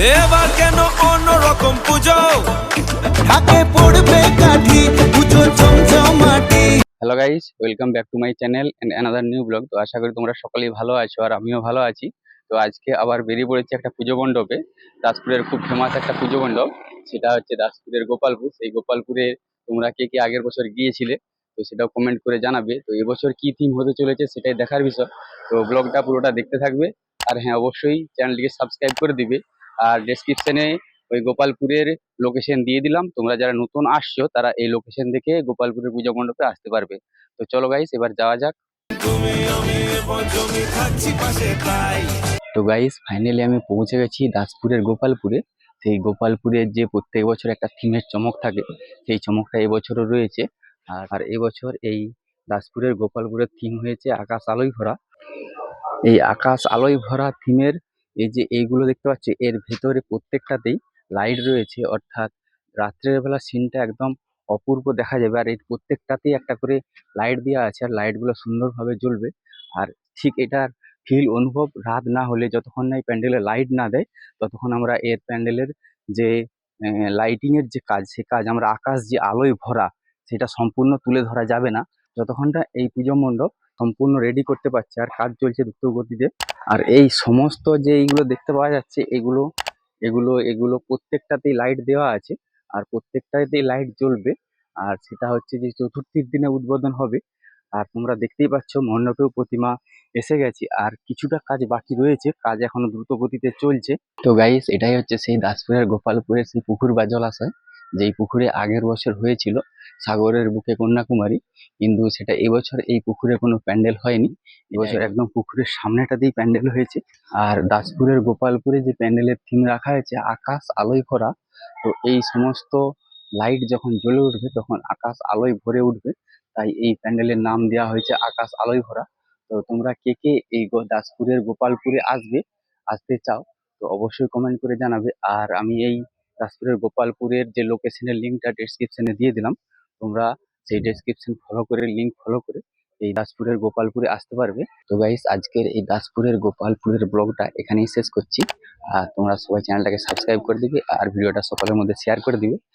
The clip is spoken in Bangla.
এবার কেন অন্যরকম পুজো? ঢাকে পড়বে কাঠি পুজো hello guys welcome back to my channel and another new blog তো আশা করি তোমরা সকলেই ভালো আছো আর আমিও ভালো আছি। তো আজকে আবার বেরিয়ে পড়েছি একটা পুজো মণ্ডপে। দাসপুরের খুব ফেমাস একটা পুজো মণ্ডপ। সেটা হচ্ছে দাসপুরের গোপালপুর। সেই গোপালপুরে তোমরা কে কে আগের বছর গিয়েছিলে, তো সেটাও কমেন্ট করে জানাবে। তো এবছর কি থিম হতে চলেছে সেটাই দেখার বিষয়। তো ব্লগটা পুরোটা দেখতে থাকবে। আর হ্যাঁ অবশ্যই চ্যানেলটিকে সাবস্ক্রাইব করে দিবে। আর ডেসক্রিপশনে ওই গোপালপুরের লোকেশন দিয়ে দিলাম। তোমরা যারা নতুন আসছো, তারা এই লোকেশন দেখে গোপালপুরের পুজো মণ্ডপে আসতে পারবে। তো চলো গাইস এবার যাওয়া যাক। তো গাইস ফাইনালি আমি পৌঁছে গেছি দাসপুরের গোপালপুরে। সেই গোপালপুরের যে প্রত্যেক বছর একটা থিমের চমক থাকে, সেই চমকটা এবছরও রয়েছে। আর আর এবছর এই দাসপুরের গোপালপুরের থিম হয়েছে আকাশ আলোয় ভরা। এই আকাশ আলোয় ভরা থিমের এই যে এইগুলো দেখতে পাচ্ছি, এর ভেতরে প্রত্যেকটাতেই লাইট রয়েছে। অর্থাৎ রাত্রের বেলা সিনটা একদম অপূর্ব দেখা যাবে। আর এই প্রত্যেকটাতেই একটা করে লাইট দেওয়া আছে আর লাইটগুলো সুন্দরভাবে জ্বলবে। আর ঠিক এটার ফিল অনুভব রাত না হলে যতক্ষণ না এই প্যান্ডেলে লাইট না দেয়, ততক্ষণ আমরা এর প্যান্ডেলের যে লাইটিংয়ের যে কাজ, সে কাজ আমরা আকাশ যে আলোয় ভরা, সেটা সম্পূর্ণ তুলে ধরা যাবে না। যতক্ষণটা এই পুজো মণ্ডপ সম্পূর্ণ রেডি করতে পারছে আর কাজ চলছে দ্রুত গতিতে আর এই সমস্ত যে এইগুলো দেখতে পাওয়া যাচ্ছে, এগুলো এগুলো এগুলো প্রত্যেকটাতেই লাইট দেওয়া আছে, আর প্রত্যেকটাতেই লাইট জ্বলবে, আর সেটা হচ্ছে যে চতুর্থীর দিনে উদ্বোধন হবে, আর তোমরা দেখতেই পাচ্ছ মণ্ডপেও প্রতিমা এসে গেছে, আর কিছুটা কাজ বাকি রয়েছে, কাজ এখনও দ্রুত গতিতে চলছে। তো গাইস এটাই হচ্ছে সেই দাসপুরের গোপালপুরের সেই পুকুর বা জলাশয়, যেই পুকুরে আগের বছর হয়েছিল সাগরের বুকে কন্যাকুমারী। কিন্তু সেটা এবছর এই পুকুরে কোনো প্যান্ডেল হয়নি। এবছর একদম পুকুরের সামনেটাতেই প্যান্ডেল হয়েছে। আর দাসপুরের গোপালপুরে যে প্যান্ডেলের থিম রাখা হয়েছে আকাশ আলোয় ভরা তো এই সমস্ত লাইট যখন জ্বলে উঠবে তখন আকাশ আলোয় ভরে উঠবে। তাই এই প্যান্ডেলের নাম দেওয়া হয়েছে আকাশ আলোয় ভরা। তো তোমরা কে কে এই দাসপুরের গোপালপুরে আসবে আসতে চাও তো অবশ্যই কমেন্ট করে জানাবে। আর আমি এই দাসপুরের গোপালপুরের যে লোকেশনের লিঙ্কটা ডেসক্রিপশনে দিয়ে দিলাম। তোমরা সেই ডেসক্রিপশন ফলো করে লিঙ্ক ফলো করে এই দাসপুরের গোপালপুরে আসতে পারবে। তো গাইস আজকের এই দাসপুরের গোপালপুরের ব্লগটা এখানেই শেষ করছি। আর তোমরা সবাই চ্যানেলটাকে সাবস্ক্রাইব করে দিবে আর ভিডিওটা সকলের মধ্যে শেয়ার করে দিবে।